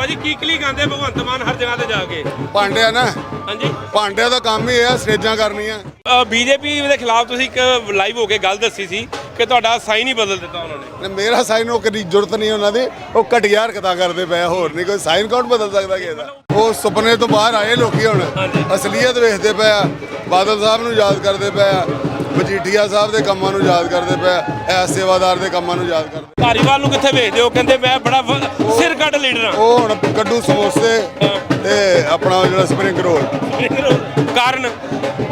ਭਾਜੀ ਕੀ ਕਲੀ ਗਾਉਂਦੇ ਭਗਵੰਤ ਮਾਨ ਹਰ ਜਗ੍ਹਾ ਤੇ ਜਾ ਕੇ। ਭਾਂਡਿਆ ਨਾ। ਹਾਂਜੀ। ਭਾਂਡਿਆਂ ਦਾ ਕੰਮ ਹੀ ਆ ਸਟੇਜਾਂ ਕਰਨੀਆਂ। ਬੀਜੇਪੀ ਦੇ ਖਿਲਾਫ ਤੁਸੀਂ ਇੱਕ ਲਾਈਵ ਹੋ ਕੇ ਗੱਲ ਦੱਸੀ ਸੀ ਕਿ ਤੁਹਾਡਾ ਸਾਈਨ ਹੀ ਬਦਲ ਦਿੱਤਾ ਉਹਨਾਂ ਨੇ। ਮੇਰਾ ਸਾਈਨ ਉਹ ਕਦੀ ਜ਼ਰੂਰਤ ਨਹੀਂ ਉਹਨਾਂ ਦੀ ਉਹ ਘਟੀਆ ਹਰਕਤਾਂ ਕਰਦੇ ਪਏ ਹੋਰ ਨਹੀਂ ਕੋਈ ਸਾਈਨ ਕੌਣ ਬਦਲ ਸਕਦਾ ਕਿਸੇ ਦਾ? ਉਹ ਸੁਪਨੇ ਤੋਂ ਬਾਹਰ ਆਏ ਲੋਕੀ ਹੁਣ। ਅਸਲੀਅਤ ਵੇਖਦੇ ਪਏ ਆ ਬਾਦਲ ਸਾਹਿਬ ਨੂੰ ਯਾਦ ਕਰਦੇ ਪਏ ਆ ਮਜੀਠੀਆ ਸਾਹਿਬ ਦੇ ਕੰਮਾਂ ਨੂੰ ਯਾਦ ਕਰਦੇ ਪਏ ਐਸ ਸੇਵਾਦਾਰ ਦੇ ਕੰਮਾਂ ਨੂੰ ਯਾਦ ਕਰਦੇ ਧਾਰੀਵਾਲ ਨੂੰ ਕਿੱਥੇ ਵੇਚਦੇ ਹੋ? ਕਹਿੰਦੇ ਮੈਂ ਬੜਾ ਸਿਰ ਉਹ ਹੁਣ ਕੱਡੂ ਸਮੋਸੇ ਤੇ ਆਪਣਾ ਜਿਹੜਾ ਸਪਰਿੰਗ ਰੋਲ ਕਾਰਨ?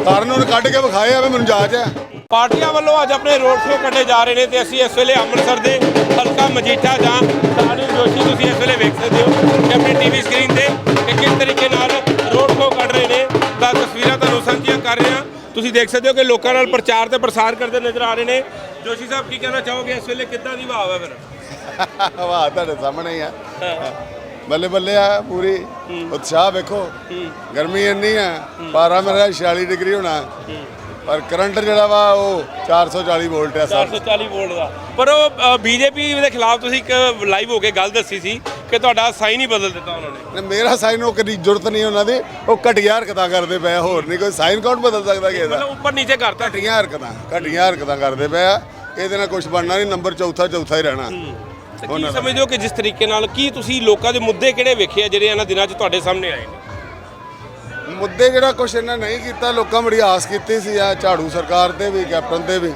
ਕਾਰਨ ਉਹਨੇ ਕੱਢ ਕੇ ਵਿਖਾਏ ਆ ਵੀ ਮੈਨੂੰ ਜਾਚ ਹੈ ਪਾਰਟੀਆਂ ਵੱਲੋਂ ਅੱਜ ਆਪਣੇ ਰੋਡ ਸ਼ੋਅ ਕੱਢੇ ਜਾ ਰਹੇ ਨੇ ਤੇ ਅਸੀਂ ਇਸ ਵੇਲੇ ਅੰਮ੍ਰਿਤਸਰ ਦੇ ਹਲਕਾ ਮਜੀਠਾ ਜਾਂ ਸਾਨੀ ਜੋਸ਼ੀ ਤੁਸੀਂ ਇਸ ਵੇਲੇ ਵੇਖ ਸਕਦੇ ਹੋ ਕਿ ਆਪਣੀ ਟੀਵੀ ਸਕਰੀਨ ਤੇ ਕਿ ਕਿਸ ਤਰੀਕੇ ਨਾਲ ਰੋਡ ਸ਼ੋਅ ਕੱਢ ਰਹੇ ਨੇ। ਤਾਂ ਤਸਵੀਰਾਂ ਤੁਹਾਨੂੰ ਸਾਂਝੀਆਂ ਕਰ ਰਹੇ ਹਾਂ। ਤੁਸੀਂ ਦੇਖ ਸਕਦੇ ਹੋ ਕਿ ਲੋਕਾਂ ਨਾਲ ਪ੍ਰਚਾਰ ਤੇ ਪ੍ਰਸਾਰ ਕਰਦੇ ਨਜ਼ਰ ਆ ਰਹੇ ਨੇ। ਜੋਸ਼ੀ ਸਾਹਿਬ ਕੀ ਕਹਿਣਾ ਚਾਹੋਗੇ? ਇਸ ਵੇਲੇ ਕਿੱਦਾਂ ਦੀ ਭਾਵ ਹੈ ਫਿਰ? ਵਾਹ ਤੁਹਾਡੇ ਸਾਹਮਣੇ ਹੀ ਆ। ਬੱਲੇ ਬੱਲੇ ਆ ਪੂਰੀ। ਉਤਸ਼ਾਹ ਵੇਖੋ। ਗਰਮੀ ਇੰਨੀ ਆ ਪਾਰਾ ਮੇਰਾ 46 ਡਿਗਰੀ ਹੋਣਾ। ਪਰ ਕਰੰਟ ਜਿਹੜਾ ਵਾ ਉਹ 440 ਵੋਲਟ ਆ ਸਰ। 440 ਵੋਲਟ ਦਾ। ਪਰ ਉਹ ਬੀਜੇਪੀ ਦੇ ਖਿਲਾਫ ਤੁਸੀਂ ਇੱਕ ਲਾਈਵ ਹੋ ਕੇ ਗੱਲ ਦੱਸੀ ਸੀ ਕਿ ਤੁਹਾਡਾ ਸਾਈਨ ਹੀ ਬਦਲ ਦਿੱਤਾ ਉਹਨਾਂ ਨੇ। ਮੇਰਾ ਸਾਈਨ ਉਹ ਕਦੀ ਜ਼ਰੂਰਤ ਨਹੀਂ ਉਹਨਾਂ ਦੀ। ਉਹ ਘਟੀਆ ਹਰਕਤਾਂ ਕਰਦੇ ਪਏ ਹੋਰ ਨਹੀਂ ਕੋਈ ਸਾਈਨ ਕੌਣ ਬਦਲ ਸਕਦਾ ਕਿਸੇ ਦਾ? ਮਤਲਬ ਉੱਪਰ ਨੀਚੇ ਕਰਤਾ। ਘਟੀਆਂ ਹਰਕਤਾਂ ਘਟੀਆਂ ਹਰਕਤਾਂ ਕਰਦੇ ਪਏ ਆ। ਇਹਦੇ ਨਾਲ ਕੁਝ ਬਣਨਾ ਨਹੀਂ ਨੰਬਰ ਚੌਥਾ ਚੌਥਾ ਹੀ ਰਹਿਣਾ। ਤੇ ਕੀ ਸਮਝਦੇ ਹੋ ਕਿ ਜਿਸ ਤਰੀਕੇ ਨਾਲ ਕੀ ਤੁਸੀਂ ਲੋਕਾਂ ਦੇ ਮੁੱਦੇ ਕਿਹੜੇ ਵੇਖੇ ਆ ਜਿਹੜੇ ਇਹਨਾਂ ਦਿਨਾਂ 'ਚ ਤੁਹਾਡੇ ਸਾਹਮਣੇ ਆਏ ਨੇ? ਮੁੱਦੇ ਜਿਹੜਾ ਕੁਛ ਇਹਨਾਂ ਨਹੀਂ ਕੀਤਾ ਲੋਕਾਂ ਬੜੀ ਆਸ ਕੀਤੀ ਸੀ ਆ ਝਾੜੂ ਸਰਕਾਰ ਤੇ ਵੀ ਕੈਪਟਨ ਤੇ ਵੀ।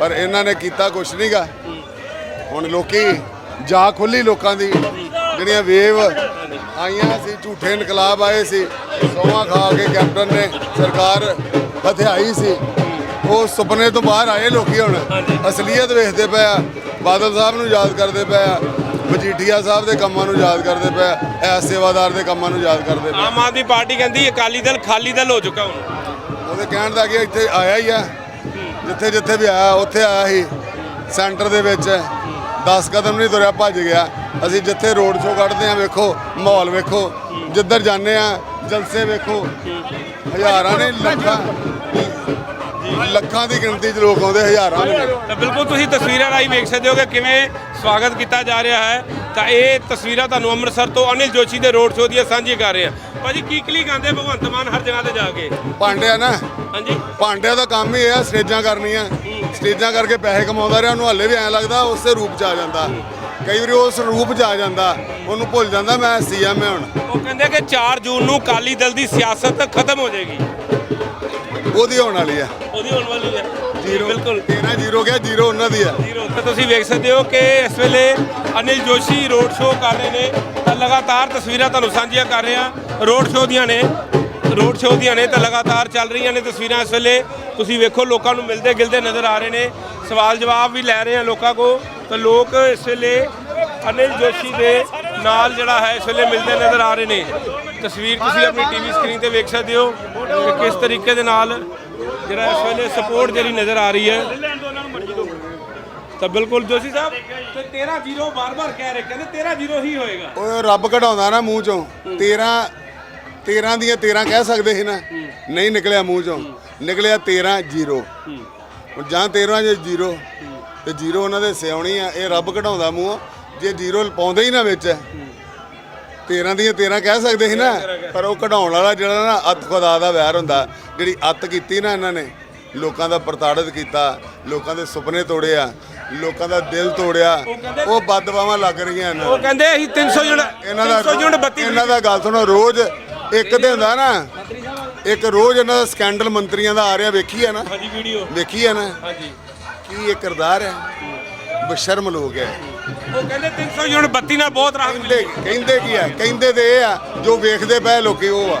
ਪਰ ਇਹਨਾਂ ਨੇ ਕੀਤਾ ਕੁਛ ਨਹੀਂਗਾ ਹੁਣ ਲੋਕੀ ਜਾ ਖੁੱਲੀ ਲੋਕਾਂ ਦੀ। ਜਿਹੜੀਆਂ ਵੇਵ ਆਈਆਂ ਸੀ ਝੂਠੇ ਇਨਕਲਾਬ ਆਏ ਸੀ ਸੌਆਂ ਖਾ ਕੇ ਕੈਪਟਨ ਨੇ ਸਰਕਾਰ ਹਥਿਆਈ ਸੀ। ਉਹ ਸੁਪਨੇ ਤੋਂ ਬਾਹਰ ਆਏ ਲੋਕੀ ਹੁਣ। ਅਸਲੀਅਤ ਵੇਖਦੇ ਪਏ ਆ। ਬਾਦਲ ਸਾਹਿਬ ਨੂੰ ਯਾਦ ਕਰਦੇ ਪਏ ਆ। ਮਜੀਠੀਆ ਸਾਹਿਬ ਦੇ ਕੰਮਾਂ ਨੂੰ ਯਾਦ ਕਰਦੇ ਪਏ ਆ। ਐਸ ਸੇਵਾਦਾਰ ਦੇ ਕੰਮਾਂ ਨੂੰ ਯਾਦ ਕਰਦੇ ਪਏ ਆ। ਆਮ ਆਦਮੀ ਪਾਰਟੀ ਕਹਿੰਦੀ ਅਕਾਲੀ ਦਲ ਖਾਲੀ ਦਲ ਹੋ ਚੁੱਕਾ ਹੁਣ। ਉਹਦੇ ਕਹਿਣ ਦਾ ਕਿ ਇੱਥੇ ਆਇਆ ਹੀ ਆ। ਜਿੱਥੇ ਜਿੱਥੇ ਵੀ ਆਇਆ ਉੱਥੇ ਆਇਆ ਸੀ। ਸੈਂਟਰ ਦੇ ਵਿੱਚ। 10 ਕਦਮ ਨਹੀਂ ਤੁਰਿਆ ਭੱਜ ਗਿਆ। ਅਸੀਂ ਜਿੱਥੇ ਰੋਡ ਸ਼ੋਅ ਕੱਢਦੇ ਆ ਵੇਖੋ ਮਾਹੌਲ ਵੇਖੋ। ਜਿੱਧਰ ਜਾਂਦੇ ਆ ਜਲਸੇ ਵੇਖੋ। ਹਜ਼ਾਰਾਂ ਨੇ ਲੱਖਾਂ ਲੱਖਾਂ ਦੀ ਗਿਣਤੀ 'ਚ ਲੋਕ ਆਉਂਦੇ ਹਜ਼ਾਰਾਂ ਨੇ ਤਾਂ ਬਿਲਕੁਲ ਤੁਸੀਂ ਤਸਵੀਰਾਂ ਰਾਹੀਂ ਵੇਖ ਸਕਦੇ ਹੋ ਕਿ ਕਿਵੇਂ ਸਵਾਗਤ ਕੀਤਾ ਜਾ ਰਿਹਾ ਹੈ। ਤਾਂ ਇਹ ਤਸਵੀਰਾਂ ਤੁਹਾਨੂੰ ਅੰਮ੍ਰਿਤਸਰ ਤੋਂ ਅਨਿਲ ਜੋਸ਼ੀ ਦੇ ਰੋਡ ਸ਼ੋਅ ਦੀਆਂ ਸਾਂਝੀਆਂ ਕਰ ਰਹੇ ਹਾਂ। ਭਾਜੀ ਕੀ ਕਲੀ ਗਾਉਂਦੇ ਭਗਵੰਤ ਮਾਨ ਹਰ ਜਗ੍ਹਾ ਤੇ ਜਾ ਕੇ। ਭਾਂਡਿਆ ਨਾ। ਹਾਂਜੀ। ਭਾਂਡਿਆਂ ਦਾ ਕੰਮ ਹੀ ਇਹ ਆ ਸਟੇਜਾਂ ਕਰਨੀਆਂ। ਸਟੇਜਾਂ ਕਰਕੇ ਪੈਸੇ ਕਮਾਉਂਦਾ ਰਿਹਾ ਉਹਨੂੰ ਹੱਲੇ ਵੀ ਐਂ ਲੱਗਦਾ ਉਸੇ ਰੂਪ 'ਚ ਆ ਜਾਂਦਾ। ਕਈ ਵਾਰੀ ਉਸ ਰੂਪ 'ਚ ਆ ਜਾਂਦਾ ਉਹਨੂੰ ਭੁੱਲ ਜਾਂਦਾ ਮੈਂ ਸੀਐਮ ਹਾਂ ਹੁਣ। ਉਹ ਕਹਿੰਦੇ ਕਿ 4 ਜੂਨ ਨੂੰ ਅਕਾਲੀ ਦਲ ਦੀ ਸਿਆਸਤ ਖਤਮ ਹੋ ਜਾਏਗੀ। ਉਹਦੀ ਹੋਣ ਵਾਲੀ ਆ। ਉਹਦੀ ਹੋਣ ਵਾਲੀ ਹੈ ਜ਼ੀਰੋ ਬਿਲਕੁਲ। ਤੇਰਾ ਜ਼ੀਰੋ ਗਿਆ ਜ਼ੀਰੋ ਉਹਨਾਂ ਦੀ ਆ। ਜ਼ੀਰੋ। ਤਾਂ ਤੁਸੀਂ ਵੇਖ ਸਕਦੇ ਹੋ ਕਿ ਇਸ ਵੇਲੇ ਅਨਿਲ ਜੋਸ਼ੀ ਰੋਡ ਸ਼ੋਅ ਕਰ ਰਹੇ ਨੇ। ਤਾਂ ਲਗਾਤਾਰ ਤਸਵੀਰਾਂ ਤੁਹਾਨੂੰ ਸਾਂਝੀਆਂ ਕਰ ਰਹੇ ਹਾਂ। ਰੋਡ ਸ਼ੋਅ ਦੀਆਂ ਨੇ। ਰੋਡ ਸ਼ੋਅ ਦੀਆਂ ਨੇ ਤਾਂ ਲਗਾਤਾਰ ਚੱਲ ਰਹੀਆਂ ਨੇ ਤਸਵੀਰਾਂ ਇਸ ਵੇਲੇ। ਤੁਸੀਂ ਵੇਖੋ ਲੋਕਾਂ ਨੂੰ ਮਿਲਦੇ ਗਿਲਦੇ ਨਜ਼ਰ ਆ ਰਹੇ ਨੇ। ਸਵਾਲ ਜਵਾਬ ਵੀ ਲੈ ਰਹੇ ਆ ਲੋਕਾਂ ਕੋ ਤਾਂ ਲੋਕ ਇਸ ਵੇਲੇ ਅਨਿਲ ਜੋਸ਼ੀ ਦੇ ਨਾਲ ਜਿਹੜਾ ਹੈ ਇਸ ਵੇਲੇ ਮਿਲਦੇ ਨਜ਼ਰ ਆ ਰਹੇ ਨੇ। ਤਸਵੀਰ ਤੁਸੀਂ ਆਪਣੀ ਟੀਵੀ ਸਕਰੀਨ ਤੇ ਵੇਖ ਸਕਦੇ ਹੋ ਕਿ ਕਿਸ ਤਰੀਕੇ ਦੇ ਨਾਲ ਜਿਹੜਾ ਇਸ ਵੇਲੇ ਸਪੋਰਟ ਜਿਹੜੀ ਨਜ਼ਰ ਆ ਰਹੀ ਹੈ। ਤਾਂ ਬਿਲਕੁਲ ਜੋਸ਼ੀ ਸਾਹਿਬ ਤੇ 13 ਜ਼ੀਰੋ ਬਾਰ-ਬਾਰ ਕਹਿ ਰਹੇ ਕਹਿੰਦੇ 13 ਜ਼ੀਰੋ ਹੀ ਹੋਏਗਾ। ਉਹ ਰੱਬ ਕਢਾਉਂਦਾ ਨਾ ਮੂੰਹ ਚੋਂ। 13 13 ਦੀਆਂ 13 ਕਹਿ ਸਕਦੇ ਸੀ ਨਾ। ਨਹੀਂ ਨਿਕਲਿਆ ਮੂੰਹ ਚੋਂ। ਨਿਕਲਿਆ 13 ਜ਼ੀਰੋ। ਜਾਂ 13 ਜੇ ਜ਼ੀਰੋ। ਤੇ ਜ਼ੀਰੋ ਉਹਨਾਂ ਦੇ ਸਿਆਉਣੀ ਆ ਇਹ ਰੱਬ ਕਢਾਉਂਦਾ ਮੂੰਹ। ਜੇ ਜ਼ੀਰੋ ਪਾਉਂਦੇ ਹੀ ਨਾ ਵਿੱਚ 13 ਦੀਆਂ 13 ਕਹਿ ਸਕਦੇ ਸੀ ਨਾ ਪਰ ਉਹ ਕਢਾਉਣ ਵਾਲਾ ਜਿਹੜਾ ਨਾ ਅੱਤ ਖੁਦਾ ਦਾ ਵੈਰ ਹੁੰਦਾ ਜਿਹੜੀ ਅੱਤ ਕੀਤੀ ਨਾ ਇਹਨਾਂ ਨੇ ਲੋਕਾਂ ਦਾ ਪ੍ਰਤਾੜਿਤ ਕੀਤਾ ਲੋਕਾਂ ਦੇ ਸੁਪਨੇ ਤੋੜਿਆ ਲੋਕਾਂ ਦਾ ਦਿਲ ਤੋੜਿਆ ਉਹ ਬਦਦੁਆਵਾਂ ਲੱਗ ਰਹੀਆਂ ਇਹਨਾਂ ਨੂੰ। ਉਹ ਕਹਿੰਦੇ ਅਸੀਂ 300 ਯੂਨਿਟ ਇਹਨਾਂ ਦਾ 300 ਯੂਨਿਟ ਬੱਤੀ ਇਹਨਾਂ ਦਾ ਗੱਲ ਸੁਣੋ ਰੋਜ਼ ਇੱਕ ਤੇ ਹੁੰਦਾ ਨਾ ਇੱਕ ਰੋਜ਼ ਇਹਨਾਂ ਦਾ ਸਕੈਂਡਲ ਮੰਤਰੀਆਂ ਦਾ ਆ ਰਿਹਾ ਵੇਖੀ ਆ ਨਾ? ਹਾਂਜੀ ਵੀਡੀਓ। ਵੇਖੀ ਆ ਨਾ? ਹਾਂਜੀ। ਕੀ ਇਹ ਕਿਰਦਾਰ ਹੈ? ਬਸ਼ਰਮ ਲੋਕ ਹੈ। ਉਹ ਕਹਿੰਦੇ 300 ਯੂਨਿਟ ਬੱਤੀ ਨਾਲ ਬਹੁਤ ਰਾਹਤ ਮਿਲੀ ਕਹਿੰਦੇ ਕਹਿੰਦੇ ਕੀ ਆ? ਕਹਿੰਦੇ ਤੇ ਇਹ ਆ ਜੋ ਵੇਖਦੇ ਪਏ ਲੋਕੀ ਉਹ ਆ।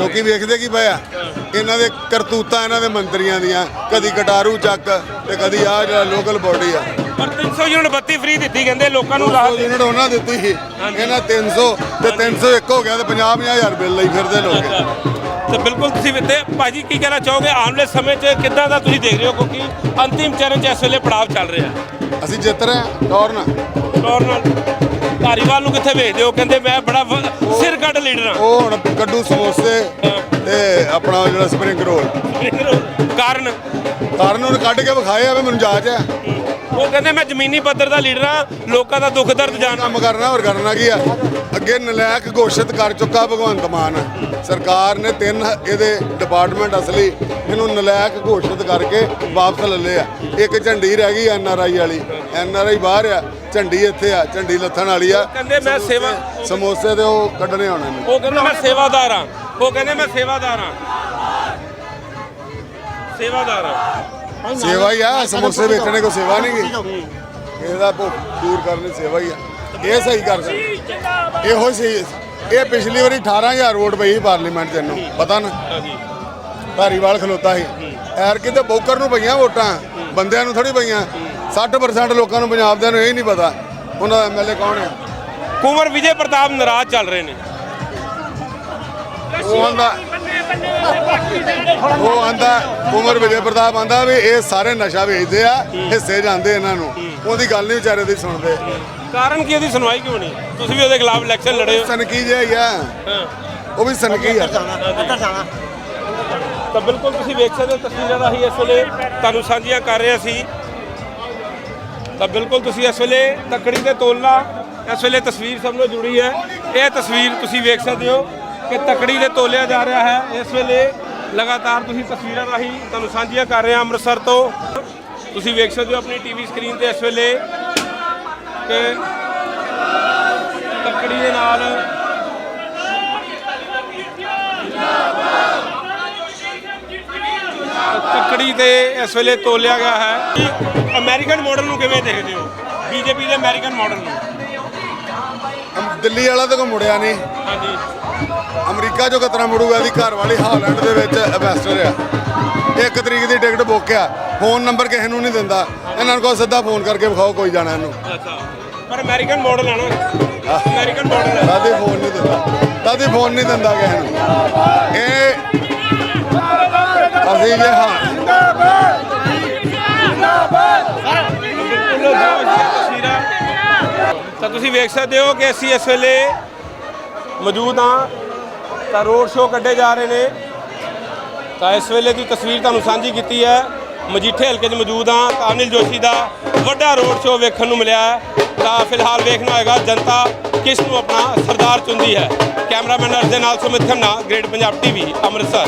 ਲੋਕੀ ਵੇਖਦੇ ਕੀ ਪਏ ਆ? ਇਹਨਾਂ ਦੇ ਕਰਤੂਤਾਂ ਇਹਨਾਂ ਦੇ ਮੰਤਰੀਆਂ ਦੀਆਂ ਕਦੀ ਕਟਾਰੂ ਚੱਕ ਤੇ ਕਦੀ ਆ ਜਿਹੜਾ ਲੋਕਲ ਬੋਡੀ ਆ। ਪਰ 300 ਯੂਨਿਟ ਬੱਤੀ ਫ੍ਰੀ ਦਿੱਤੀ ਕਹਿੰਦੇ ਲੋਕਾਂ ਨੂੰ ਰਾਹਤ ਯੂਨਿਟ ਉਹਨਾਂ ਦਿੱਤੀ ਸੀ। ਇਹਨਾਂ 300 ਤੇ 301 ਹੋ ਗਿਆ ਤੇ 50 ਹਜ਼ਾਰ ਬਿੱਲ ਲਈ ਫਿਰਦੇ ਲੋਕ। ਤੇ ਬਿਲਕੁਲ ਤੁਸੀਂ ਤੇ ਭਾਜੀ ਕੀ ਕਹਿਣਾ ਚਾਹੋਗੇ? ਆਉਣ ਵਾਲੇ ਸਮੇਂ 'ਚ ਕਿੱਦਾਂ ਦਾ ਤੁਸੀਂ ਦੇਖ ਰਹੇ ਹੋ? ਕਿਉਂਕਿ ਅੰਤਿਮ ਚਰਨ 'ਚ ਇਸ ਵੇਲੇ ਪੜਾਅ ਚੱਲ ਰਿਹਾ। ਅਸੀਂ ਜਿੱਤ ਰਹੇ ਹਾਂ ਟੌਰ ਨਾਲ। ਨਾਲ। ਧਾਰੀਵਾਲ ਨੂੰ ਕਿੱਥੇ ਵੇਚਦੇ ਹੋ ਕਹਿੰਦੇ ਮੈਂ ਬੜਾ ਵ- ਸਿਰ ਕੱਢ ਲੀਡਰ ਹਾਂ। ਉਹ ਹੁਣ ਕੱਡੂ ਸਮੋਸੇ ਤੇ ਆਪਣਾ ਜਿਹੜਾ ਸਪਰਿੰਗ ਰੋਲ। ਕਾਰਨ? ਕਾਰਨ ਉਹਨੇ ਕੱਢ ਕੇ ਵਿਖਾਏ ਆ ਵੀ ਮੈਨੂੰ ਜਾਚ ਹੈ। ਉਹ ਕਹਿੰਦੇ ਮੈਂ ਜ਼ਮੀਨੀ ਪੱਧਰ ਦਾ ਲੀਡਰ ਆ ਲੋਕਾਂ ਦਾ ਦੁੱਖ ਦਰਦ ਜਾਣਦਾ। ਕੰਮ ਕਰਨਾ ਹੋਰ ਕਰਨਾ ਕੀ ਆ? ਅੱਗੇ ਨਲਾਇਕ ਘੋਸ਼ਿਤ ਕਰ ਚੁੱਕਾ ਭਗਵੰਤ ਮਾਨ। ਸਰਕਾਰ ਨੇ ਤਿੰਨ ਇਹਦੇ ਡਿਪਾਰਟਮੈਂਟ ਅਸਲੀ ਇਹਨੂੰ ਨਲਾਇਕ ਘੋਸ਼ਿਤ ਕਰਕੇ ਵਾਪਸ ਲੈ ਲਏ ਆ। ਇੱਕ ਝੰਡੀ ਰਹਿ ਗਈ ਐਨ ਆਰ ਆਈ ਵਾਲੀ। ਐਨ ਆਰ ਆਈ ਬਾਹਰ ਆ ਝੰਡੀ ਇੱਥੇ ਆ ਝੰਡੀ ਲੱਥਣ ਵਾਲੀ ਆ। ਕਹਿੰਦੇ ਮੈਂ ਸੇਵਾ ਸਮੋਸੇ ਤੇ ਉਹ ਕੱਢਣੇ ਹੋਣੇ ਨੇ। ਉਹ ਕਹਿੰਦਾ ਮੈਂ ਸੇਵਾਦਾਰ ਆ ਉਹ ਕਹਿੰਦੇ ਮੈਂ ਸੇਵਾਦਾਰ ਆ ਸੇਵਾਦਾਰ ਆ ਸੇਵਾ ਹੀ ਆ ਸਮੋਸੇ ਵੇਚਣੇ ਕੋ ਸੇਵਾ ਨਹੀਂ ਗਈ ਇਹਦਾ ਭੁੱਖ ਦੂਰ ਕਰਨੀ ਸੇਵਾ ਹੀ ਆ। ਇਹ ਸਹੀ ਕਰ ਸਕਦੇ। ਇਹੋ ਹੀ। ਸਹੀ ਇਹ ਪਿਛਲੀ ਵਾਰੀ 18000 ਵੋਟ ਪਈ ਪਾਰਲੀਮੈਂਟ ਚ ਇਹਨੂੰ ਪਤਾ ਨਾ? ਧਾਰੀਵਾਲ ਖਲੋਤਾ ਸੀ। ਐਰ ਕਿਤੇ ਬੋਕਰ ਨੂੰ ਪਈਆਂ ਵੋਟਾਂ ਬੰਦਿਆਂ ਨੂੰ ਥੋੜੀ ਪਈਆਂ। 60% ਲੋਕਾਂ ਨੂੰ ਪੰਜਾਬ ਦੇ ਨੂੰ ਇਹ ਨਹੀਂ ਪਤਾ। ਉਹਨਾਂ ਦਾ ਐਮਐਲਏ ਕੌਣ ਹੈ? ਕੁੰਵਰ ਵਿਜੇ ਪ੍ਰਤਾਪ ਨਾਰਾਜ਼ ਚੱਲ ਰਹੇ ਨੇ। ਉਹ ਆਂਦਾ ਉਹ ਆਂਦਾ ਉਮਰ ਵਿਜੇ ਪ੍ਰਤਾਪ ਆਂਦਾ ਵੀ ਇਹ ਸਾਰੇ ਨਸ਼ਾ ਵੇਚਦੇ ਆ ਹਿੱਸੇ ਜਾਂਦੇ ਇਹਨਾਂ ਨੂੰ। ਉਹਦੀ ਗੱਲ ਨਹੀਂ ਵਿਚਾਰੇ ਦੀ ਸੁਣਦੇ। ਕਾਰਨ ਕੀ ਉਹਦੀ ਸੁਣਵਾਈ ਕਿਉਂ ਨਹੀਂ? ਤੁਸੀਂ ਵੀ ਉਹਦੇ ਖਿਲਾਫ ਇਲੈਕਸ਼ਨ ਲੜੇ ਹੋ। ਸਨਕੀ ਜਿਹਾ ਹੀ ਆ। ਹਾਂ। ਉਹ ਵੀ ਸਨਕੀ ਆ। ਤਾਂ ਬਿਲਕੁਲ ਤੁਸੀਂ ਵੇਖ ਸਕਦੇ ਹੋ ਤਸਵੀਰਾਂ ਦਾ ਹੀ ਇਸ ਵੇਲੇ ਤੁਹਾਨੂੰ ਸਾਂਝੀਆਂ ਕਰ ਰਹੇ ਸੀ। ਤਾਂ ਬਿਲਕੁਲ ਤੁਸੀਂ ਇਸ ਵੇਲੇ ਤਕੜੀ ਤੇ ਤੋਲਣਾ ਇਸ ਵੇਲੇ ਤਸਵੀਰ ਸਭ ਨੂੰ ਜੁੜੀ ਹੈ। ਇਹ ਤਸਵੀਰ ਤੁਸੀਂ ਵੇਖ ਸਕਦੇ ਹੋ। ਕਿ ਤਕੜੀ ਤੇ ਤੋਲਿਆ ਜਾ ਰਿਹਾ ਹੈ। ਇਸ ਵੇਲੇ ਲਗਾਤਾਰ ਤੁਸੀਂ ਤਸਵੀਰਾਂ ਰਾਹੀਂ ਤੁਹਾਨੂੰ ਸਾਂਝੀਆਂ ਕਰ ਰਹੇ ਹਾਂ ਅੰਮ੍ਰਿਤਸਰ ਤੋਂ। ਤੁਸੀਂ ਵੇਖ ਸਕਦੇ ਹੋ ਆਪਣੀ ਟੀਵੀ ਸਕਰੀਨ ਤੇ ਇਸ ਵੇਲੇ ਕਿ ਤਕੜੀ ਦੇ ਨਾਲ ਤੱਕੜੀ ਤੇ ਇਸ ਵੇਲੇ ਤੋਲਿਆ ਗਿਆ ਹੈ। ਅਮਰੀਕਨ ਮਾਡਲ ਨੂੰ ਕਿਵੇਂ ਦੇਖਦੇ ਹੋ? ਬੀਜੇਪੀ ਦੇ ਅਮਰੀਕਨ ਮਾਡਲ ਨੂੰ? ਅਮ ਦਿੱਲੀ ਵਾਲਾ ਤਾਂ ਕੋ ਮੁੜਿਆ ਨਹੀਂ। ਹਾਂਜੀ। ਅਮਰੀਕਾ ਚੋਂ ਕਤਰਾ ਮੁੜੂਗਾ ਦੀ ਘਰ ਵਾਲੀ ਹਾਲੈਂਡ ਦੇ ਵਿੱਚ ਐਮਬੈਸਡਰ ਆ। ਇੱਕ ਤਰੀਕ ਦੀ ਟਿਕਟ ਬੁੱਕ ਆ। ਫੋਨ ਨੰਬਰ ਕਿਸੇ ਨੂੰ ਨਹੀਂ ਦਿੰਦਾ। ਇਹਨਾਂ ਨੂੰ ਕਹੋ ਸਿੱਧਾ ਫੋਨ ਕਰਕੇ ਵਿਖਾਓ ਕੋਈ ਜਾਣਾ ਇਹਨੂੰ। ਅੱਛਾ। ਪਰ ਅਮਰੀਕਨ ਮਾਡਲ ਹੈ ਨਾ। ਅਮਰੀਕਨ ਮਾਡਲ ਹੈ ਦਾਦੀ ਫੋਨ ਨਹੀਂ ਦਿੰਦਾ। ਦਾਦੀ ਫੋਨ ਨਹੀਂ ਦਿੰਦਾ ਕਿਸੇ ਨੂੰ। ਇਹ ਅਸੀਂ ਜੇ ਹਾਂ ਤੁਸੀਂ ਵੇਖ ਸਕਦੇ ਹੋ ਕਿ ਅਸੀਂ ਇਸ ਵੇਲੇ ਮੌਜੂਦ ਹਾਂ। ਤਾਂ ਰੋਡ ਸ਼ੋਅ ਕੱਢੇ ਜਾ ਰਹੇ ਨੇ। ਤਾਂ ਇਸ ਵੇਲੇ ਦੀ ਤਸਵੀਰ ਤੁਹਾਨੂੰ ਸਾਂਝੀ ਕੀਤੀ ਹੈ। ਮਜੀਠੇ ਹਲਕੇ 'ਚ ਮੌਜੂਦ ਹਾਂ। ਤਾਂ ਅਨਿਲ ਜੋਸ਼ੀ ਦਾ ਵੱਡਾ ਰੋਡ ਸ਼ੋਅ ਵੇਖਣ ਨੂੰ ਮਿਲਿਆ ਹੈ। ਤਾਂ ਫਿਲਹਾਲ ਵੇਖਣਾ ਹੋਏਗਾ, ਜਨਤਾ ਕਿਸ ਨੂੰ ਆਪਣਾ ਸਰਦਾਰ ਚੁਣਦੀ ਹੈ। ਕੈਮਰਾਮੈਨ ਅਰਜਨ ਨਾਲ ਸੁਮਿਤ ਖੰਨਾ ਗ੍ਰੇਟ ਪੰਜਾਬ ਟੀਵੀ ਅੰਮ੍ਰਿਤਸਰ।